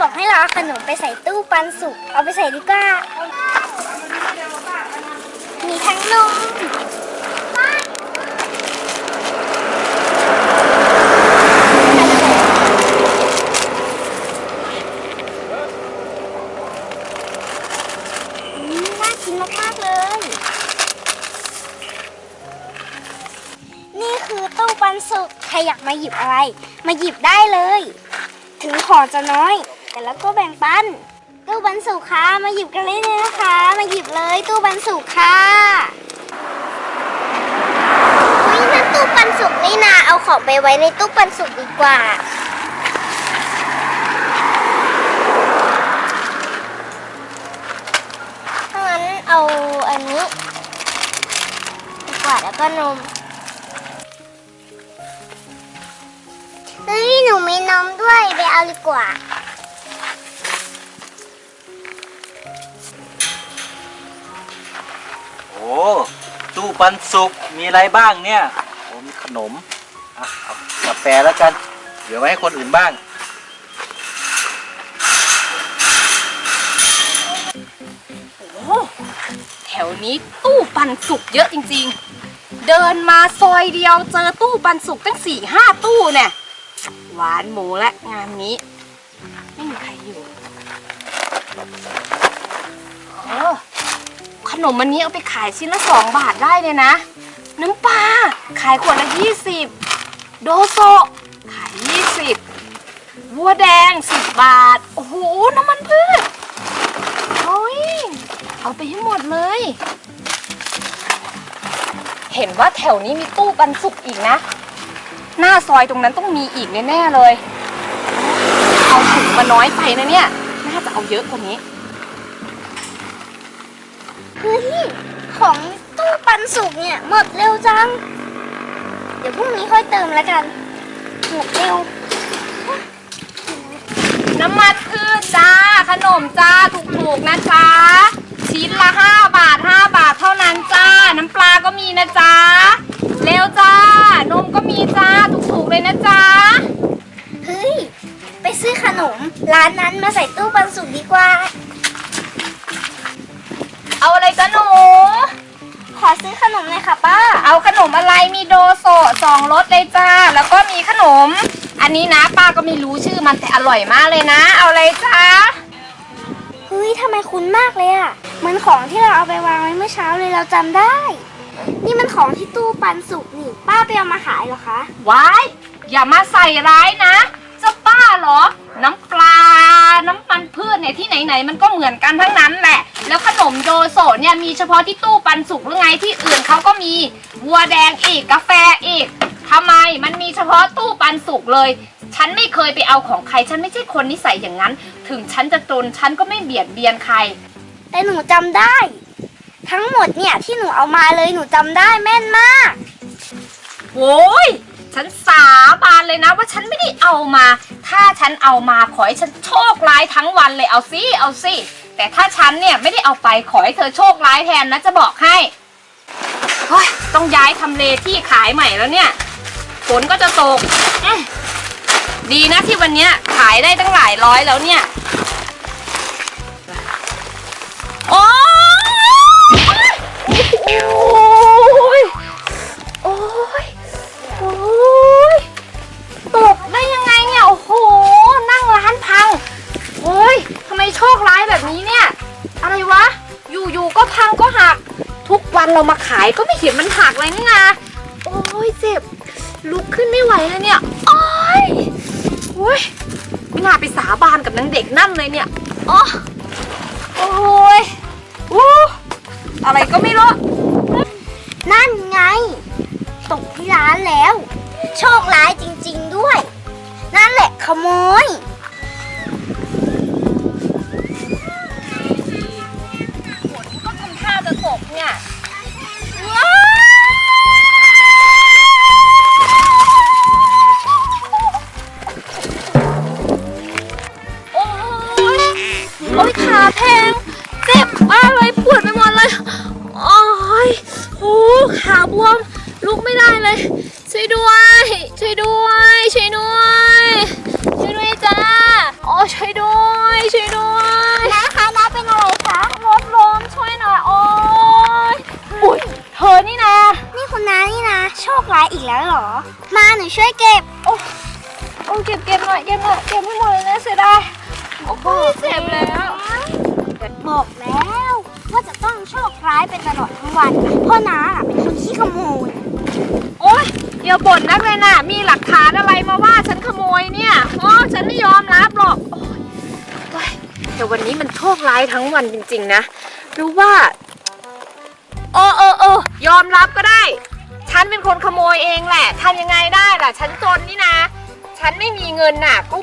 บอกให้เราเอาขนมไปใส่ตู้ปันสุก เอาไปใส่ดีกว่า มีทั้งนมอืมน่ากินมากๆเลย นี่คือตู้ปันสุก ใครอยากมาหยิบอะไร มาหยิบได้เลย ถึงขอจะน้อย แต่แล้วก็แบ่งปัน ตู้ปันสุค่ะมาหยิบกันเลยนะคะ มาหยิบเลยตู้ปันสุค่ะเฮ้ยนั่นตู้ปันสุกนี่นาเอาของไปไว้ในตู้ปันสุกดีกว่า ถ้างั้นเอาอันนี้ดีกว่าแล้วก็นมเฮ้ยหนูมีนมด้วยไปเอาดีกว่า อ้ ตู้ปันสุก มีอะไรบ้างเนี่ย โอ้มีขนมอะเอากาแฟแล้วกัน เดี๋ยวไว้ให้คนอื่นบ้าง โอ้แถวนี้ตู้ปันสุกเยอะจริงๆ เดินมาซอยเดียวเจอตู้ปันสุกตั้งสี่ห้าตู้เนี่ยหวานหมูและงานนี้ ไม่มีใครอยู่โอ้ ขนมอันนี้เอาไปขายชิ้นละสองบาทได้เลยนะ น้ำปลาขายขวดละยี่สิบโดโซะขายยี่สิบวัวแดงสิบบาท โอ้โห น้ำมันพืชโอ้ยเอาไปให้หมดเลย เห็นว่าแถวนี้มีตู้ปันสุกอีกนะ หน้าซอยตรงนั้นต้องมีอีกแน่ๆเลย เอาถุงมาน้อยไปนะเนี่ย น่าจะเอาเยอะกว่านี้ เฮ้ยของตู้ปันสุกเนี่ย หมดเร็วจัง เดี๋ยวพรุ่งนี้ค่อยเติมแล้วกัน หมดเร็ว น้ำมันพืชจ้า ขนมจ้า ถูกๆนะจ๊ะชิ้นละ 5 บาท 5 บาทเท่านั้นจ้า น้ำปลาก็มีนะจ๊ะเร็วจ้า นมก็มีจ้า ถูกๆเลยนะจ๊ะเฮ้ย ไปซื้อขนม ร้านนั้นมาใส่ตู้ปันสุกดีกว่า เอาอะไรจ้ะหนู ขอซื้อขนมหน่อยค่ะป้า เอาขนมอะไรมีโดโซะสองรสเลยจ้า แล้วก็มีขนม อันนี้นะป้าก็ไม่รู้ชื่อมันแต่อร่อยมากเลยนะ เอาอะไรจ้าเฮ้ยทำไมคุ้นมากเลยอะเหมือนของที่เราเอาไปวางไว้เมื่อเช้าเลยเราจำได้ นี่มันของที่ตู้ปันสุกนี่ ป้าไปเอามาขายเหรอคะ ว้าย อย่ามาใส่ร้ายนะ จะป้าเหรอ น้ำปลา น้ำมันพืชเนี่ยที่ไหนๆมันก็เหมือนกันทั้งนั้นแหละ แล้วขนมโดโซะเนี่ยมีเฉพาะที่ตู้ปันสุกหรือไงที่อื่นเขาก็มีวัวแดงอีกกาแฟอีกทำไมมันมีเฉพาะตู้ปันสุกเลย ฉันไม่เคยไปเอาของใคร ฉันไม่ใช่คนนิสัยอย่างนั้น ถึงฉันจะจนฉันก็ไม่เบียดเบียนใคร แต่หนูจำได้ ทั้งหมดเนี่ยที่หนูเอามาเลยหนูจำได้แม่นมาก โว้ย ฉันสาบานเลยนะว่าฉันไม่ได้เอามา ถ้าฉันเอามาขอให้ฉันโชคร้ายทั้งวันเลยเอาสิเอาสิแต่ถ้าฉันเนี่ยไม่ได้เอาไปขอให้เธอโชคร้ายแทนนะจะบอกให้เฮ้ยต้องย้ายทำเลที่ขายใหม่แล้วเนี่ยฝนก็จะตกดีนะที่วันนี้ขายได้ตั้งหลายร้อยแล้วเนี่ยโอ๊ยโอ้ ตกได้ยังไงเนี่ย โอ้โห นั่งร้านพัง โอ้ยทำไมโชคร้ายแบบนี้เนี่ย อะไรวะ อยู่ๆ ก็พังก็หัก ทุกวันเรามาขายก็ไม่เห็นมันหักเลยนี่นาโอ้ยเจ็บ ลุกขึ้นไม่ไหวเลยเนี่ย โอ้ยโอ้ยไม่น่าไปสาบานกับนางเด็กนั่นเลยเนี่ยอ๋อโอ้ยโอ้อะไรก็ไม่รู้ นั่นไง ตกที่ร้านแล้ว โชคร้ายจริง ๆด้วย นั่นแหละขโมย ฝนก็ทำท่าจะตกเนี่ย โอ้ยโอ้ยขาแพงเจ็บมากเลยปวดไปหมดเลย โอ้ยโอ้ขาบวมลุกไม่ได้เลย ช่วยด้วย ช่วยด้วย ช่วยด้วย ช่วยด้วยจ้าโอ้ช่วยด้วยช่วยด้วยนะคะน้าเป็นอะไรคะรถล้มช่วยหน่อยโอ้ยอุ้ยเธอนี่นะ นี่คุณน้านี่นะ โชคร้ายอีกแล้วเหรอ มาหนูช่วยเก็บโอ้โอ้เก็บเก็บหน่อยเก็บหน่อยเก็บไม่หมดเลยนะเสียดายโอ้โหเจ็บแล้วบอกแล้วว่าจะต้องโชคร้ายเป็นตลอดทั้งวัน เพราะน้าเป็นคนขี้ขโมย โอ๊ยอย่าบ่นนักเลยนะมีหลักฐานอะไรมาว่าฉันขโมยเนี่ยอ๋อฉันไม่ยอมรับหรอกโอ๊ยโอ๊ยแต่วันนี้มันโชคร้ายทั้งวันจริงๆนะรู้ว่าเออเออเออยอมรับก็ได้ ฉันเป็นคนขโมยเองแหละทำยังไงได้ล่ะ ฉันจนนี่นะ ฉันไม่มีเงินน่ะก็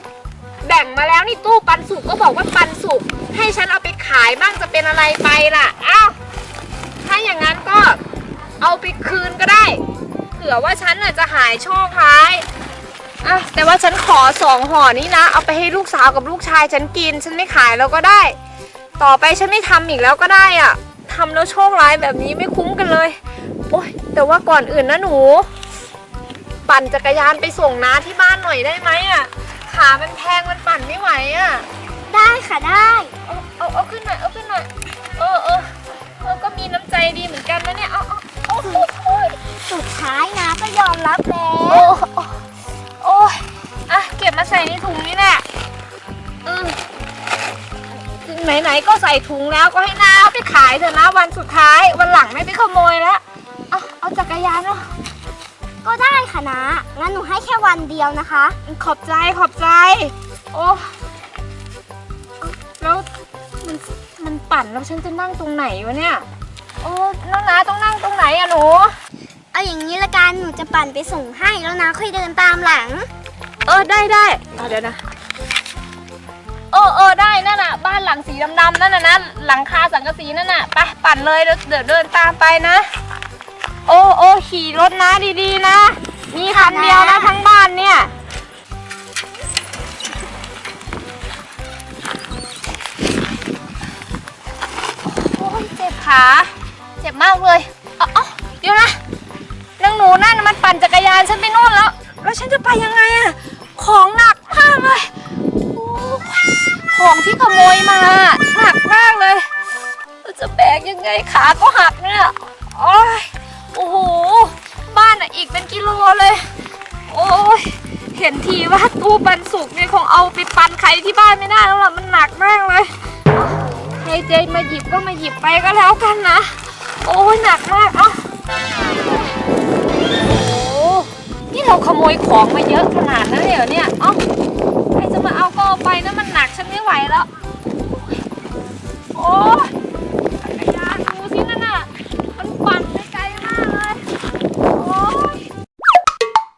แบ่งมาแล้วนี่ตู้ปันสุกก็บอกว่าปันสุกให้ฉันเอาไปขายบ้างจะเป็นอะไรไปล่ะอ้าว ผื่อว่าฉันน่ะจะหายโชคร้ายอะแต่ว่าฉันขอสองห่อนี้นะ เอาไปให้ลูกสาวกับลูกชายฉันกิน ฉันไม่ขายแล้วก็ได้ ต่อไปฉันไม่ทำอีกแล้วก็ได้อะทำแล้วโชคร้ายแบบนี้ไม่คุ้มกันเลย โอ๊ยแต่ว่าก่อนอื่นนะหนู ปั่นจักรยานไปส่งน้าที่บ้านหน่อยได้ไหมอะ ขามันแพงมันปั่นไม่ไหวอะ ได้ค่ะได้ เอาเอาเอาขึ้นหน่อยเอาขึ้นหน่อย เออเออเออก็มีน้ำใจดีเหมือนกันนะเนี่ยเอาเอาเอาโอ้โหสุด ท้ายนะก็ยอมรับแล้วโอ้โอ้โอ้ยอะเก็บมาใส่ในถุงนี่แหละอืมไหนๆก็ใส่ถุงแล้วก็ให้น้าเอาไปขายเถอะนะวันสุดท้ายวันหลังไม่ไปขโมยแล้วเอาเอาจักรยานเนาะก็ได้ค่ะนะงั้นหนูให้แค่วันเดียวนะคะ ขอบใจขอบใจ โอ้แล้วมันมันปั่นแล้วฉันจะนั่งตรงไหนวะเนี่ย โอ้น้องนาต้องนั่งตรงไหนอะหนู เอาอย่างนี้ละกันหนูจะปั่นไปส่งให้แล้วนะค่อยเดินตามหลัง เออได้ได้อะเดี๋ยวนะเออเออได้นั่นน่ะ บ้านหลังสีดำๆนั่นน่ะนะหลังคาสังกะสีนั่นน่ะไปปั่นเลยเดี๋ยวเดี๋ยวเดินตามไปนะ โอ้โอ้ขี่รถนะดีๆนะมีคันเดียวนะทั้งบ้านเนี่ยโอ้ยเจ็บขา เจ็บมากเลยเอ๋อาเดี๋ยวนะ นั่นมันปั่นจักรยานฉันไปโน่นแล้ว แล้วฉันจะไปยังไงอะของหนักมากเลยโอ้ของที่ขโมยมาหนักมากเลยเราจะแบกยังไงขาก็หักเนี่ยโอ้ยโอ้โหบ้านอะอีกเป็นกิโลเลย โอ้ยเห็นทีว่าตู้ปันสุกเนี่ยคงเอาไปปันใครที่บ้านไม่ได้แล้วล่ะมันหนักมากเลยเอาใครใจมาหยิบก็มาหยิบไปก็แล้วกันนะ โอ้ยหนักมากเอ้า เราขโมยของมาเยอะขนาดนั้นเลยเหรอเนี่ยเอ้าใครจะมาเอาก็เอาไปนะมันหนักฉันไม่ไหวแล้ว โอ้